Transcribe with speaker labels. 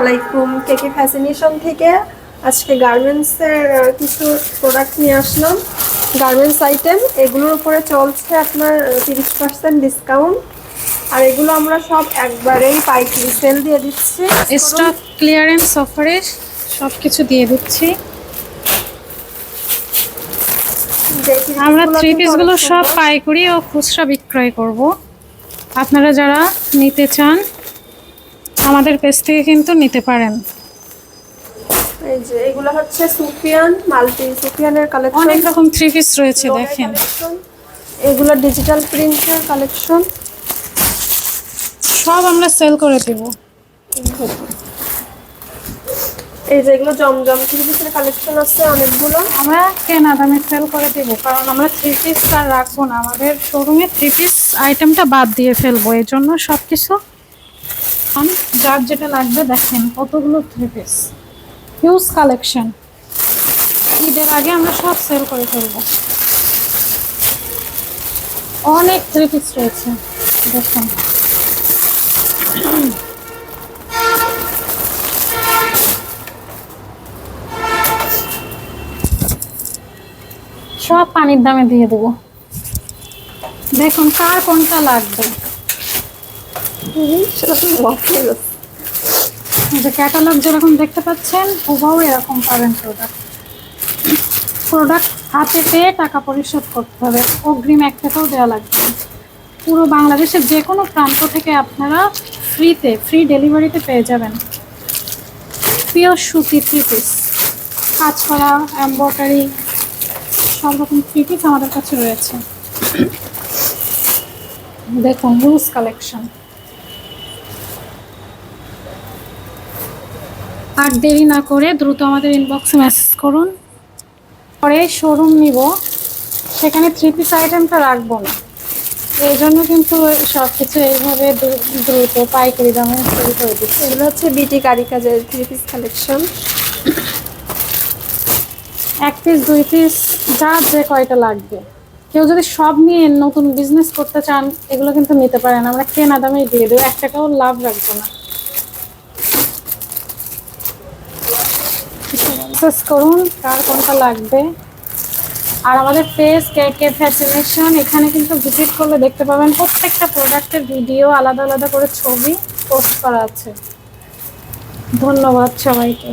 Speaker 1: আলাইকুম। কেকে ফ্যাসিনেশন থেকে আজকে গার্মেন্টসের কিছু প্রোডাক্ট নিয়ে আসলাম। গার্মেন্টস আইটেম এগুলোর উপরে চলছে আপনার তিরিশ পার্সেন্ট ডিসকাউন্ট আর এগুলো আমরা সব একবারেই পাইকারি সেল দিয়ে দিচ্ছি।
Speaker 2: স্টক ক্লিয়ারেন্স অফারে সব কিছু দিয়ে দিচ্ছি। আমরা থ্রি পিসগুলো সব পাইকারি ও খুচরা বিক্রয় করব। আপনারা যারা নিতে চান আমাদের পেজ থেকে কিন্তু নিতে পারেন।
Speaker 1: এই যে এগুলো হচ্ছে সুফিয়ান মাল্টি সুফিয়ানের কালেকশন
Speaker 2: অনেক রকম থ্রি পিস রয়েছে দেখেন।
Speaker 1: এগুলো ডিজিটাল প্রিন্টের কালেকশন
Speaker 2: সব আমরা সেল করে দেব।
Speaker 1: এই যে এগুলো জমজম থ্রি পিসের কালেকশন আছে অনেকগুলো।
Speaker 2: আমরা কেনা দামে সেল করে দেব কারণ আমরা থ্রি পিস আর রাখব না। আমাদের শোরুমে থ্রি পিস আইটেমটা বাদ দিয়ে ফেলব এই জন্য সব কিছু যার যেটা লাগবে, দেখেন কতগুলো থ্রি পিস হিউজ কালেকশন ঈদের আগে আমরা সব সেল করে ফেলব। অনেক থ্রি পিস রয়েছে, দেখেন। সব পানির দামে দিয়ে দেবো। দেখুন কার কোনটা লাগবে। যে ক্যাটালগ যেরকম দেখতে পাচ্ছেন, হুবাও এরকম পাবেন প্রোডাক্ট প্রোডাক্ট হাতে পেয়ে টাকা পরিশোধ করতে হবে। অগ্রিম এক টাকাও দেওয়া লাগবে পুরো বাংলাদেশের যে কোনো প্রান্ত থেকে আপনারা ফ্রিতে ফ্রি ডেলিভারিতে পেয়ে যাবেন। পিওর সুতি থ্রি পিস কাজ করা এম্ব্রয়ডারি সব রকম থ্রি পিস আমাদের কাছে রয়েছে। দেখুন হিউজ কালেকশন আর দেরি না করে দ্রুত আমাদের ইনবক্সে মেসেজ করুন। পরে শোরুম নিব। সেখানে থ্রি পিস আইটেমটা রাখব না। এই জন্য কিন্তু সব কিছু এইভাবে দ্রুত পাইকারি দামে তৈরি করে দিচ্ছি।
Speaker 1: এগুলো হচ্ছে বিটি কারিকাজের থ্রি পিস কালেকশন
Speaker 2: এক পিস দুই পিস যা যে কয়টা লাগবে। কেউ যদি সব নিয়ে নতুন বিজনেস করতে চান, এগুলো কিন্তু নিতে পারেন। আমরা কেনা দামেই দিয়ে দেবো। এক টাকাও লাভ রাখব না। মেসেজ করুন, কার কোনটা লাগবে। আর আমাদের পেজ কে কে ফ্যাসিনেশন এখানে কিন্তু ভিজিট করলে দেখতে পাবেন প্রত্যেকটা প্রোডাক্টের ভিডিও আলাদা আলাদা করে ছবি পোস্ট করা আছে। ধন্যবাদ সবাইকে।